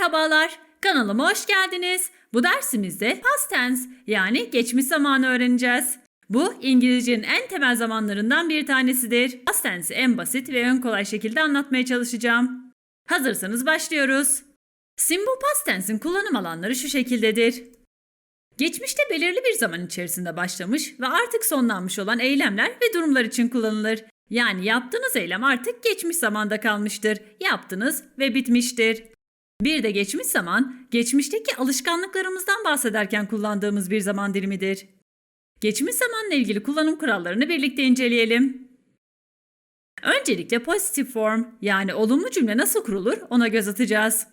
Merhabalar, kanalıma hoş geldiniz. Bu dersimizde past tense yani geçmiş zamanı öğreneceğiz. Bu İngilizcenin en temel zamanlarından bir tanesidir. Past tense'i en basit ve en kolay şekilde anlatmaya çalışacağım. Hazırsanız başlıyoruz. Simple past tense'in kullanım alanları şu şekildedir. Geçmişte belirli bir zaman içerisinde başlamış ve artık sonlanmış olan eylemler ve durumlar için kullanılır. Yani yaptığınız eylem artık geçmiş zamanda kalmıştır. Yaptınız ve bitmiştir. Bir de geçmiş zaman, geçmişteki alışkanlıklarımızdan bahsederken kullandığımız bir zaman dilimidir. Geçmiş zamanla ilgili kullanım kurallarını birlikte inceleyelim. Öncelikle pozitif form yani olumlu cümle nasıl kurulur ona göz atacağız.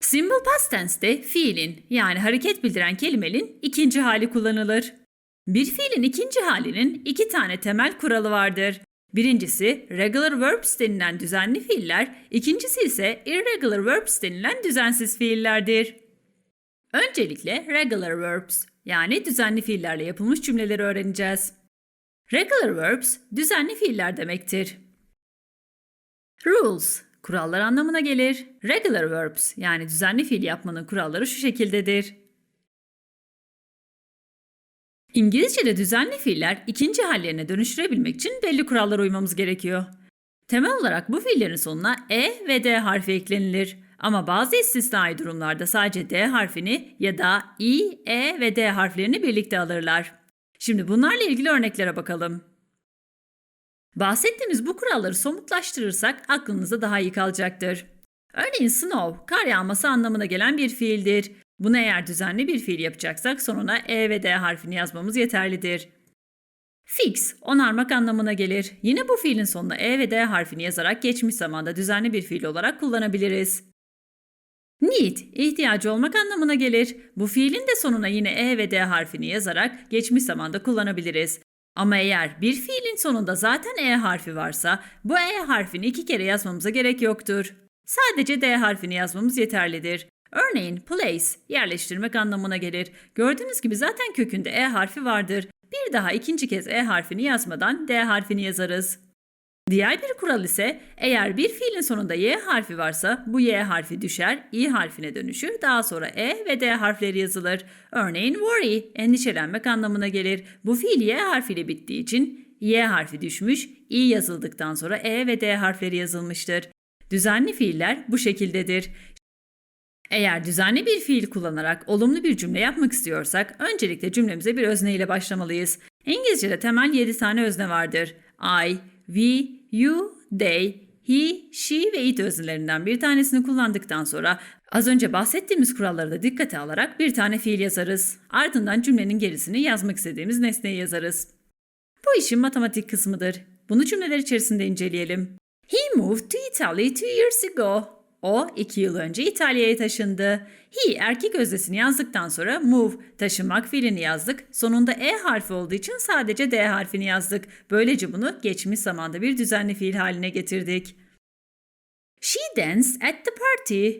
Simple past tense'te fiilin yani hareket bildiren kelimenin ikinci hali kullanılır. Bir fiilin ikinci halinin iki tane temel kuralı vardır. Birincisi regular verbs denilen düzenli fiiller, ikincisi ise irregular verbs denilen düzensiz fiillerdir. Öncelikle regular verbs yani düzenli fiillerle yapılmış cümleleri öğreneceğiz. Regular verbs düzenli fiiller demektir. Rules kurallar anlamına gelir. Regular verbs yani düzenli fiil yapmanın kuralları şu şekildedir. İngilizce'de düzenli fiiller ikinci hallerine dönüştürebilmek için belli kurallara uymamız gerekiyor. Temel olarak bu fiillerin sonuna e ve d harfi eklenilir. Ama bazı istisnai durumlarda sadece d harfini ya da i, e ve d harflerini birlikte alırlar. Şimdi bunlarla ilgili örneklere bakalım. Bahsettiğimiz bu kuralları somutlaştırırsak aklınızda daha iyi kalacaktır. Örneğin snow, kar yağması anlamına gelen bir fiildir. Bunu eğer düzenli bir fiil yapacaksak sonuna e ve d harfini yazmamız yeterlidir. Fix, onarmak anlamına gelir. Yine bu fiilin sonuna e ve d harfini yazarak geçmiş zamanda düzenli bir fiil olarak kullanabiliriz. Need, ihtiyacı olmak anlamına gelir. Bu fiilin de sonuna yine e ve d harfini yazarak geçmiş zamanda kullanabiliriz. Ama eğer bir fiilin sonunda zaten e harfi varsa bu e harfini iki kere yazmamıza gerek yoktur. Sadece d harfini yazmamız yeterlidir. Örneğin place, yerleştirmek anlamına gelir. Gördüğünüz gibi zaten kökünde e harfi vardır. Bir daha ikinci kez e harfini yazmadan d harfini yazarız. Diğer bir kural ise eğer bir fiilin sonunda y harfi varsa bu y harfi düşer, i harfine dönüşür, daha sonra e ve d harfleri yazılır. Örneğin worry, endişelenmek anlamına gelir. Bu fiil y harfiyle bittiği için y harfi düşmüş, i yazıldıktan sonra e ve d harfleri yazılmıştır. Düzenli fiiller bu şekildedir. Eğer düzenli bir fiil kullanarak olumlu bir cümle yapmak istiyorsak öncelikle cümlemize bir özne ile başlamalıyız. İngilizce'de temel 7 tane özne vardır. I, we, you, they, he, she ve it öznelerinden bir tanesini kullandıktan sonra az önce bahsettiğimiz kuralları da dikkate alarak bir tane fiil yazarız. Ardından cümlenin gerisini yazmak istediğimiz nesneyi yazarız. Bu işin matematik kısmıdır. Bunu cümleler içerisinde inceleyelim. He moved to Italy two years ago. O iki yıl önce İtalya'ya taşındı. He erkek özdesini yazdıktan sonra move taşınmak fiilini yazdık. Sonunda e harfi olduğu için sadece d harfini yazdık. Böylece bunu geçmiş zamanda bir düzenli fiil haline getirdik. She danced at the party.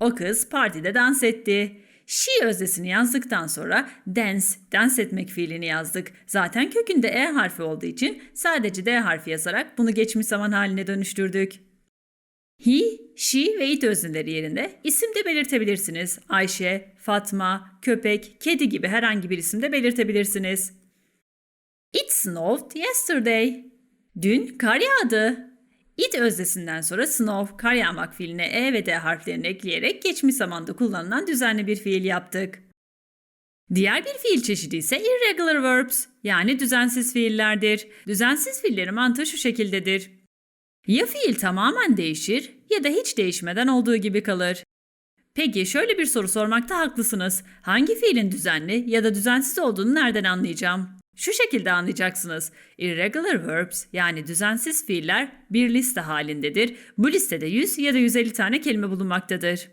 O kız partide dans etti. She özdesini yazdıktan sonra dance, dans etmek fiilini yazdık. Zaten kökünde e harfi olduğu için sadece d harfi yazarak bunu geçmiş zaman haline dönüştürdük. He, she ve it özneleri yerine isim de belirtebilirsiniz. Ayşe, Fatma, köpek, kedi gibi herhangi bir isim de belirtebilirsiniz. It snowed yesterday. Dün kar yağdı. It öznesinden sonra snow, kar yağmak fiiline e ve d harflerini ekleyerek geçmiş zamanda kullanılan düzenli bir fiil yaptık. Diğer bir fiil çeşidi ise irregular verbs yani düzensiz fiillerdir. Düzensiz fiillerin mantığı şu şekildedir. Ya fiil tamamen değişir ya da hiç değişmeden olduğu gibi kalır. Peki şöyle bir soru sormakta haklısınız. Hangi fiilin düzenli ya da düzensiz olduğunu nereden anlayacağım? Şu şekilde anlayacaksınız. Irregular verbs yani düzensiz fiiller bir liste halindedir. Bu listede 100 ya da 150 tane kelime bulunmaktadır.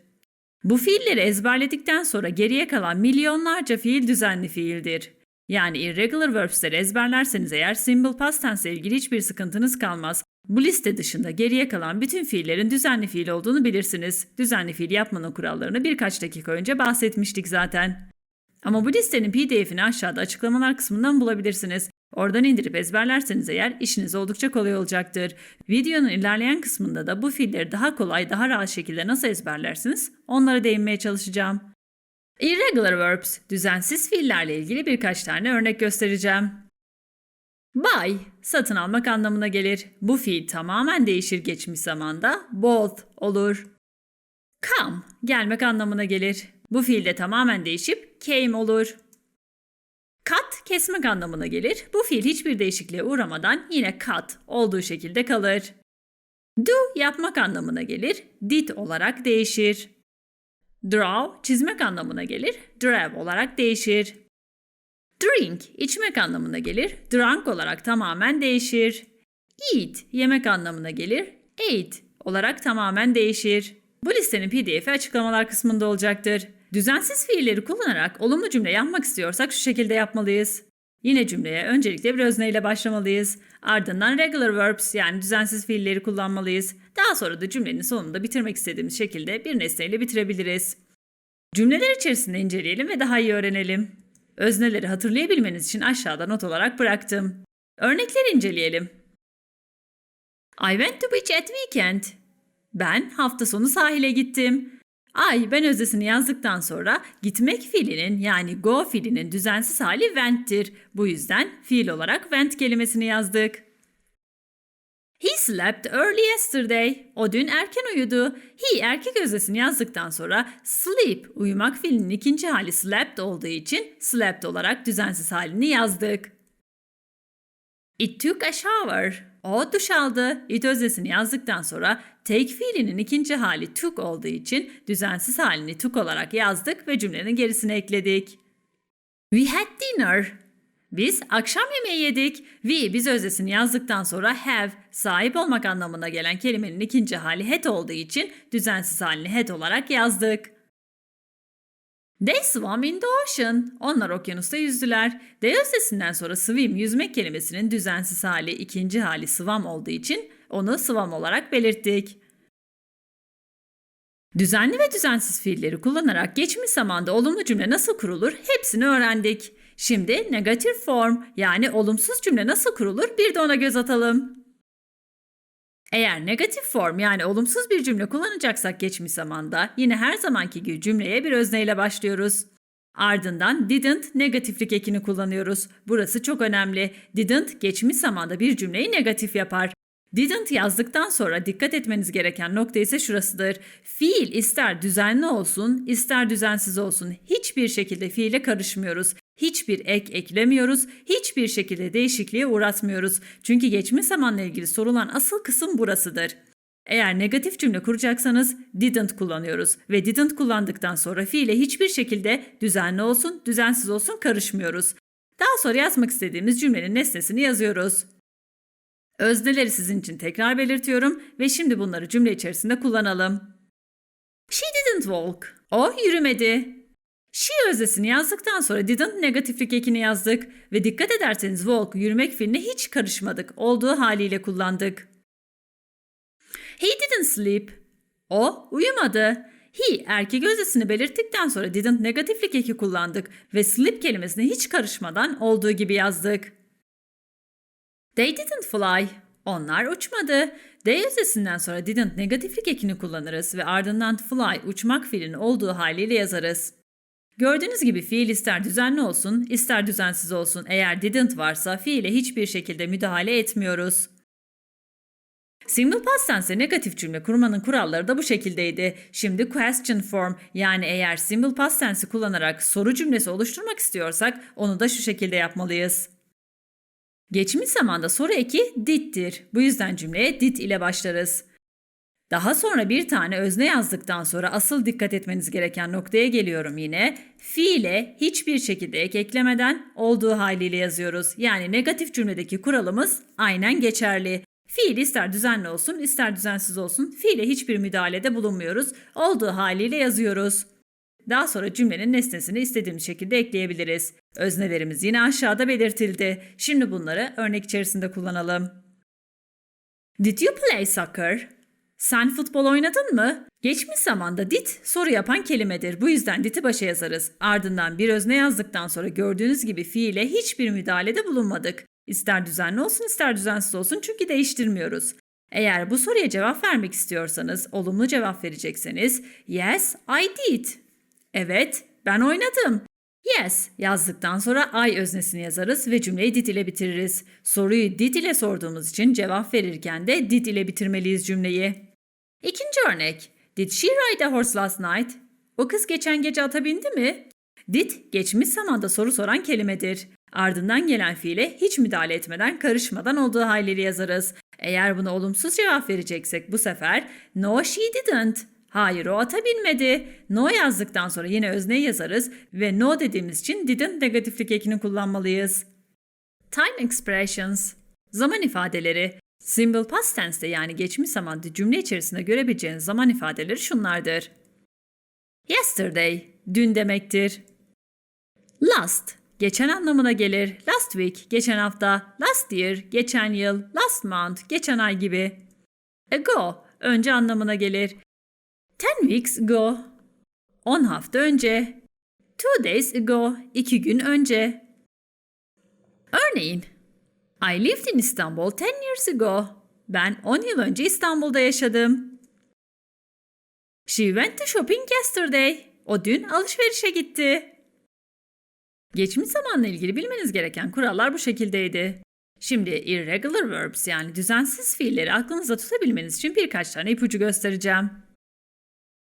Bu fiilleri ezberledikten sonra geriye kalan milyonlarca fiil düzenli fiildir. Yani irregular verbs'leri ezberlerseniz eğer simple past tense ile ilgili hiçbir sıkıntınız kalmaz. Bu liste dışında geriye kalan bütün fiillerin düzenli fiil olduğunu bilirsiniz. Düzenli fiil yapmanın kurallarını birkaç dakika önce bahsetmiştik zaten. Ama bu listenin pdf'ini aşağıda açıklamalar kısmından bulabilirsiniz. Oradan indirip ezberlerseniz eğer işiniz oldukça kolay olacaktır. Videonun ilerleyen kısmında da bu fiilleri daha kolay, daha rahat şekilde nasıl ezberlersiniz onlara değinmeye çalışacağım. Irregular verbs, düzensiz fiillerle ilgili birkaç tane örnek göstereceğim. Buy, satın almak anlamına gelir. Bu fiil tamamen değişir geçmiş zamanda. Both olur. Come, gelmek anlamına gelir. Bu fiil de tamamen değişip came olur. Cut, kesmek anlamına gelir. Bu fiil hiçbir değişikliğe uğramadan yine cut olduğu şekilde kalır. Do, yapmak anlamına gelir. Did olarak değişir. Draw, çizmek anlamına gelir. Draw olarak değişir. Drink, içmek anlamına gelir. Drunk olarak tamamen değişir. Eat, yemek anlamına gelir. Ate olarak tamamen değişir. Bu listenin pdf'i açıklamalar kısmında olacaktır. Düzensiz fiilleri kullanarak olumlu cümle yapmak istiyorsak şu şekilde yapmalıyız. Yine cümleye öncelikle bir özneyle başlamalıyız. Ardından regular verbs yani düzensiz fiilleri kullanmalıyız. Daha sonra da cümlenin sonunda bitirmek istediğimiz şekilde bir nesneyle bitirebiliriz. Cümleler içerisinde inceleyelim ve daha iyi öğrenelim. Özneleri hatırlayabilmeniz için aşağıda not olarak bıraktım. Örnekleri inceleyelim. I went to beach at weekend. Ben hafta sonu sahile gittim. I ben özdesini yazdıktan sonra gitmek fiilinin yani go fiilinin düzensiz hali went'tir. Bu yüzden fiil olarak went kelimesini yazdık. He slept early yesterday. O dün erken uyudu. He erkek özdesini yazdıktan sonra sleep uyumak fiilinin ikinci hali slept olduğu için slept olarak düzensiz halini yazdık. It took a shower. O duş aldı. It özdesini yazdıktan sonra take fiilinin ikinci hali took olduğu için düzensiz halini took olarak yazdık ve cümlenin gerisine ekledik. We had dinner. Biz akşam yemeği yedik. We biz özdesini yazdıktan sonra have sahip olmak anlamına gelen kelimenin ikinci hali had olduğu için düzensiz halini had olarak yazdık. They swam in the ocean. Onlar okyanusta yüzdüler. They özdesinden sonra swim yüzmek kelimesinin düzensiz hali ikinci hali swam olduğu için onu swam olarak belirttik. Düzenli ve düzensiz fiilleri kullanarak geçmiş zamanda olumlu cümle nasıl kurulur hepsini öğrendik. Şimdi negative form yani olumsuz cümle nasıl kurulur bir de ona göz atalım. Eğer negatif form yani olumsuz bir cümle kullanacaksak geçmiş zamanda yine her zamanki gibi cümleye bir özneyle başlıyoruz. Ardından didn't negatiflik ekini kullanıyoruz. Burası çok önemli. Didn't geçmiş zamanda bir cümleyi negatif yapar. Didn't yazdıktan sonra dikkat etmeniz gereken nokta ise şurasıdır. Fiil ister düzenli olsun, ister düzensiz olsun hiçbir şekilde fiile karışmıyoruz. Hiçbir ek eklemiyoruz, hiçbir şekilde değişikliğe uğratmıyoruz. Çünkü geçmiş zamanla ilgili sorulan asıl kısım burasıdır. Eğer negatif cümle kuracaksanız didn't kullanıyoruz ve didn't kullandıktan sonra fiile hiçbir şekilde düzenli olsun, düzensiz olsun karışmıyoruz. Daha sonra yazmak istediğimiz cümlenin nesnesini yazıyoruz. Özneleri sizin için tekrar belirtiyorum ve şimdi bunları cümle içerisinde kullanalım. She didn't walk. O yürümedi. She öznesini yazdıktan sonra didn't negatiflik ekini yazdık ve dikkat ederseniz walk yürümek fiiline hiç karışmadık. Olduğu haliyle kullandık. He didn't sleep. O uyumadı. He erkek öznesini belirttikten sonra didn't negatiflik eki kullandık ve sleep kelimesine hiç karışmadan olduğu gibi yazdık. They didn't fly. Onlar uçmadı. They öznesinden sonra didn't negatiflik ekini kullanırız ve ardından fly uçmak fiilinin olduğu haliyle yazarız. Gördüğünüz gibi fiil ister düzenli olsun, ister düzensiz olsun. Eğer didn't varsa fiile hiçbir şekilde müdahale etmiyoruz. Simple past tense negatif cümle kurmanın kuralları da bu şekildeydi. Şimdi question form yani eğer simple past tense'i kullanarak soru cümlesi oluşturmak istiyorsak onu da şu şekilde yapmalıyız. Geçmiş zamanda soru eki did'tir. Bu yüzden cümleye did ile başlarız. Daha sonra bir tane özne yazdıktan sonra asıl dikkat etmeniz gereken noktaya geliyorum yine. Fiile hiçbir şekilde ek eklemeden olduğu haliyle yazıyoruz. Yani negatif cümledeki kuralımız aynen geçerli. Fiil ister düzenli olsun ister düzensiz olsun fiile hiçbir müdahalede bulunmuyoruz. Olduğu haliyle yazıyoruz. Daha sonra cümlenin nesnesini istediğimiz şekilde ekleyebiliriz. Öznelerimiz yine aşağıda belirtildi. Şimdi bunları örnek içerisinde kullanalım. Did you play soccer? Sen futbol oynadın mı? Geçmiş zamanda did soru yapan kelimedir. Bu yüzden did'i başa yazarız. Ardından bir özne yazdıktan sonra gördüğünüz gibi fiile hiçbir müdahalede bulunmadık. İster düzenli olsun ister düzensiz olsun çünkü değiştirmiyoruz. Eğer bu soruya cevap vermek istiyorsanız, olumlu cevap verecekseniz yes, I did. Evet, ben oynadım. Yes yazdıktan sonra I öznesini yazarız ve cümleyi did ile bitiririz. Soruyu did ile sorduğumuz için cevap verirken de did ile bitirmeliyiz cümleyi. İkinci örnek. Did she ride a horse last night? O kız geçen gece ata bindi mi? Did, geçmiş zamanda soru soran kelimedir. Ardından gelen fiile hiç müdahale etmeden, karışmadan olduğu haliyle yazarız. Eğer buna olumsuz cevap vereceksek bu sefer no she didn't. Hayır o ata binmedi. No yazdıktan sonra yine özneyi yazarız ve no dediğimiz için didn't negatiflik ekini kullanmalıyız. Time expressions. Zaman ifadeleri. Simple past tense'de yani geçmiş zamanda cümle içerisinde görebileceğiniz zaman ifadeleri şunlardır. Yesterday, dün demektir. Last, geçen anlamına gelir. Last week, geçen hafta. Last year, geçen yıl. Last month, geçen ay gibi. Ago, önce anlamına gelir. Ten weeks ago, on hafta önce. Two days ago, iki gün önce. Örneğin, I lived in Istanbul 10 years ago. Ben 10 yıl önce İstanbul'da yaşadım. She went to shopping yesterday. O dün alışverişe gitti. Geçmiş zamanla ilgili bilmeniz gereken kurallar bu şekildeydi. Şimdi irregular verbs yani düzensiz fiilleri aklınızda tutabilmeniz için birkaç tane ipucu göstereceğim.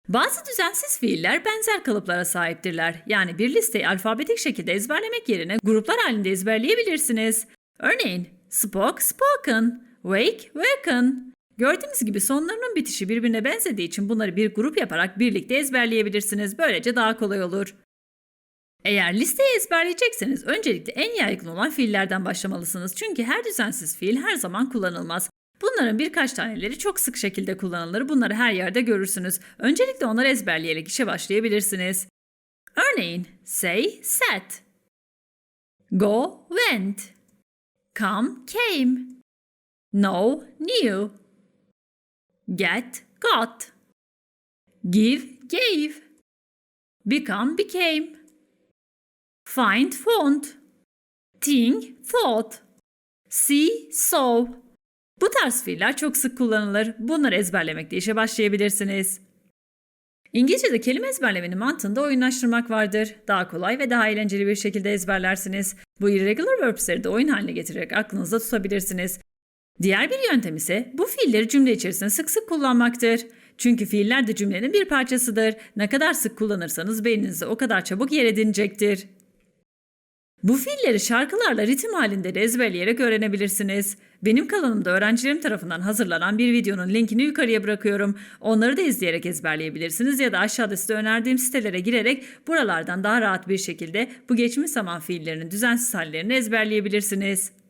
Bazı düzensiz fiiller benzer kalıplara sahiptirler. Yani bir listeyi alfabetik şekilde ezberlemek yerine gruplar halinde ezberleyebilirsiniz. Örneğin spoke, spoken, wake, waken. Gördüğünüz gibi sonlarının bitişi birbirine benzediği için bunları bir grup yaparak birlikte ezberleyebilirsiniz. Böylece daha kolay olur. Eğer listeyi ezberleyecekseniz öncelikle en yaygın olan fiillerden başlamalısınız. Çünkü her düzensiz fiil her zaman kullanılmaz. Bunların birkaç taneleri çok sık şekilde kullanılır. Bunları her yerde görürsünüz. Öncelikle onları ezberleyerek işe başlayabilirsiniz. Örneğin say, sat. Go, went. Come, came. Know, knew. Get, got. Give, gave. Become, became. Find, found. Think, thought. See, saw. Bu tarz fiiller çok sık kullanılır. Bunları ezberlemekle işe başlayabilirsiniz. İngilizce'de kelime ezberlemenin mantığında oyunlaştırmak vardır. Daha kolay ve daha eğlenceli bir şekilde ezberlersiniz. Bu irregular verbs'leri de oyun haline getirerek aklınızda tutabilirsiniz. Diğer bir yöntem ise bu fiilleri cümle içerisinde sık sık kullanmaktır. Çünkü fiiller de cümlenin bir parçasıdır. Ne kadar sık kullanırsanız beyninizde o kadar çabuk yer edinecektir. Bu fiilleri şarkılarla ritim halinde de ezberleyerek öğrenebilirsiniz. Benim kanalımda öğrencilerim tarafından hazırlanan bir videonun linkini yukarıya bırakıyorum. Onları da izleyerek ezberleyebilirsiniz ya da aşağıda size önerdiğim sitelere girerek buralardan daha rahat bir şekilde bu geçmiş zaman fiillerinin düzensiz hallerini ezberleyebilirsiniz.